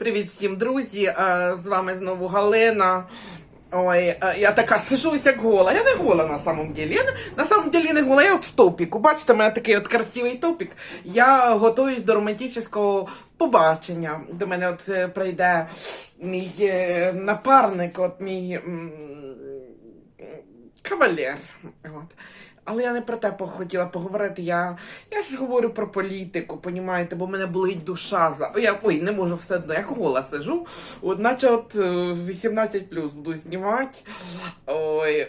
Привіт всім, друзі! З вами знову Галина. Ой, я така сижусь як гола. Я не гола на самом деле. Я на самом деле не гола, я от в топіку. Бачите, у мене такий от красивий топік. Я готуюсь до романтичного побачення. До мене от е, прийде мій е, напарник, от мій кавалер. От. Але я не про те хотіла поговорити. Я, я ж говорю про політику, понімаєте, бо мене болить душа за. Я, ой, не можу все одно, як гола сижу. От наче от е, 18 плюс буду знімати. Ой,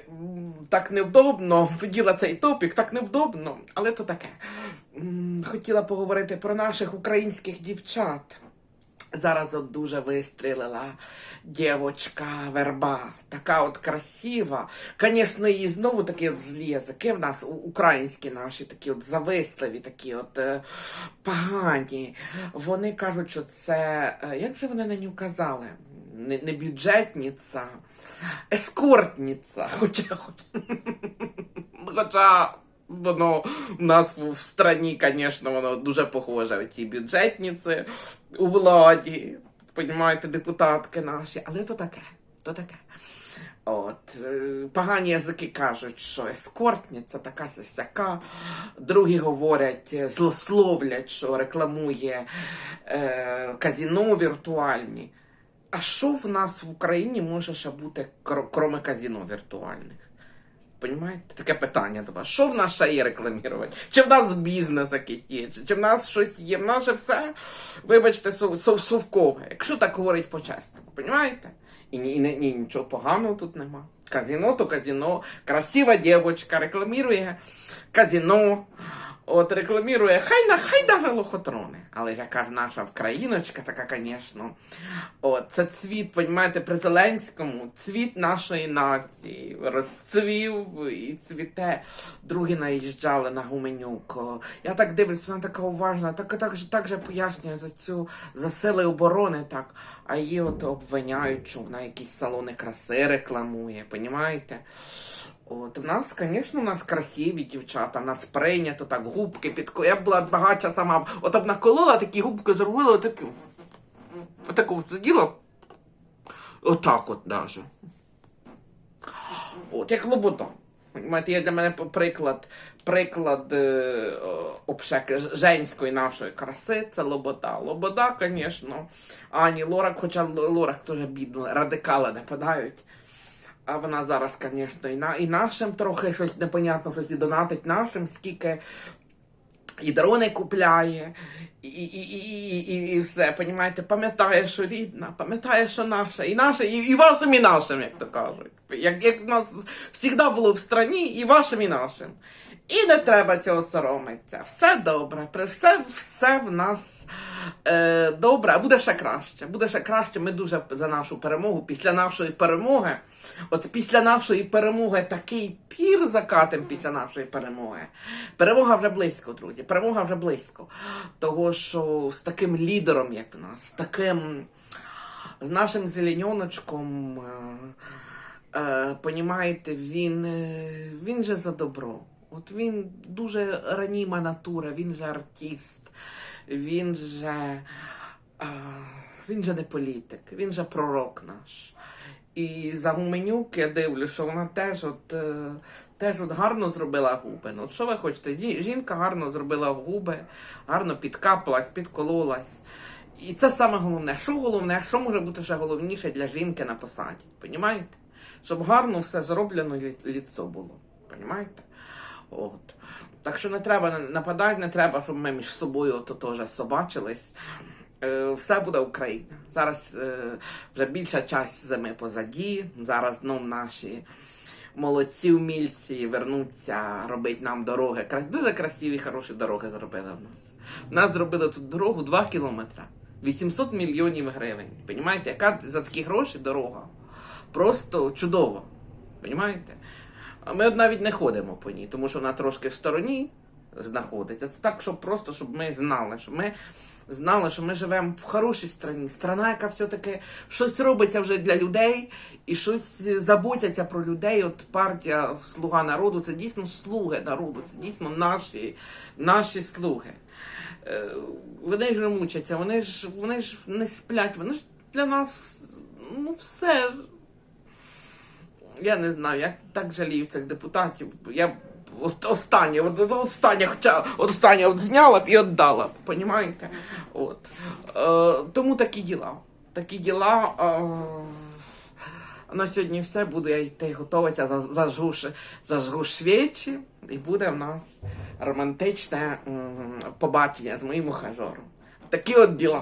так невдобно. Виділа цей топік, так невдобно. Але то таке. Хотіла поговорити про наших українських дівчат. Зараз от дуже вистрілила дівочка верба, така от красива. Звісно, її знову такі от злі язики в нас, українські наші, такі от зависливі, такі от е, погані. Вони кажуть, що це, е, як же вони на нього казали? Не, не бюджетниця, ескортниця. Хоча, хоч- хоча воно у нас в, в страні, звісно, воно дуже похоже. Ці бюджетниці у владі, понімаєте, депутатки наші, але то таке, то таке. От, е, погані язики кажуть, що ескортниця така сяка. Другі говорять, е, злословлять, що рекламує е, казіно віртуальні. А що в нас в Україні може ще бути, кр- кроме казіно віртуальних? Понімаєте? Таке питання до вас. Що в нас ще є рекламувати? Чи в нас бізнес якийсь є? Чи, в нас щось є? В нас же все, вибачте, сов- сов- совкове. Якщо так говорить по-чесному, понімаєте? І, і, і ні, нічого поганого тут нема. Казіно то казіно. Красива дівчинка рекламує казіно. От рекламує, хай на хай даже лохотрони. Але яка ж наша вкраїночка, така, звісно. От, це цвіт, понімаєте, при Зеленському, цвіт нашої нації. Розцвів і цвіте. Другі наїжджали на Гуменюк. Я так дивлюсь, вона така уважна, так, так, же- так же пояснює за цю за сили оборони, так. А її от обвиняють, що вона якісь салони краси рекламує, понімаєте? От, в нас, звісно, у нас красиві дівчата, нас прийнято так, губки під Я була багача сама, от б наколола такі губки зробила, отакі, отаку сиділа, отак от даже. От, як лобода. Понимаєте, є для мене приклад, приклад е, обшеки женської нашої краси, це Лобода. Лобода, звісно, Ані Лорак, хоча Лорак теж бідно, радикали нападають. А вона зараз, звісно, і, на, і нашим трохи щось непонятно, щось і донатить нашим, скільки і дрони купляє, і, і, і, і, і, все, понімаєте, пам'ятає, що рідна, пам'ятає, що наша, і наша, і, і вашим, і нашим, як то кажуть. Як, як в нас завжди було в страні, і вашим, і нашим. І не треба цього соромитися. Все добре, все, все в нас е, добре, а буде ще краще. Буде ще краще. Ми дуже за нашу перемогу. Після нашої перемоги, от після нашої перемоги такий пір закатим після нашої перемоги. Перемога вже близько, друзі. Перемога вже близько. Того, що з таким лідером, як в нас, з таким, з нашим зеленьоночком. Е, е, понімаєте, він, е, він же за добро. От він дуже раніма натура, він же артист, він же, е, він же не політик, він же пророк наш. І за Гуменюк я дивлюсь, що вона теж от, е, теж от гарно зробила губи. Ну, от що ви хочете? Жінка гарно зробила губи, гарно підкапалась, підкололась. І це саме головне. Що головне, що може бути ще головніше для жінки на посаді? Понімаєте? Щоб гарно все зроблено ліцо було. Понімаєте? От. Так що не треба нападати, не треба, щоб ми між собою ото теж собачились. Е, все буде Україна. Зараз е, вже більша часть зими позаді. Зараз знов наші молодці вмільці вернуться робити нам дороги. Дуже красиві, хороші дороги зробили в нас. Нас зробили тут дорогу 2 кілометри. 800 мільйонів гривень. Понімаєте, яка за такі гроші дорога? Просто чудово. Понімаєте? А ми от навіть не ходимо по ній, тому що вона трошки в стороні знаходиться. Це так, щоб просто щоб ми знали, що ми знали, що ми живемо в хорошій страні. Страна, яка все-таки щось робиться вже для людей і щось заботяться про людей. От партія Слуга народу це дійсно слуги народу, це дійсно наші, наші слуги. е, вони ж мучаться, вони ж, вони ж не сплять, вони ж для нас ну, все. Я не знаю, я так жалію цих депутатів. Я от останнє, от, от останнє, хоча от останнє от зняла б і віддала, б, понімаєте? От. Е, тому такі діла. Такі діла. Е, на сьогодні все, буду я йти готуватися, за- зажгу, зажгу свічі, і буде в нас романтичне м, побачення з моїм ухажером. Такі от діла.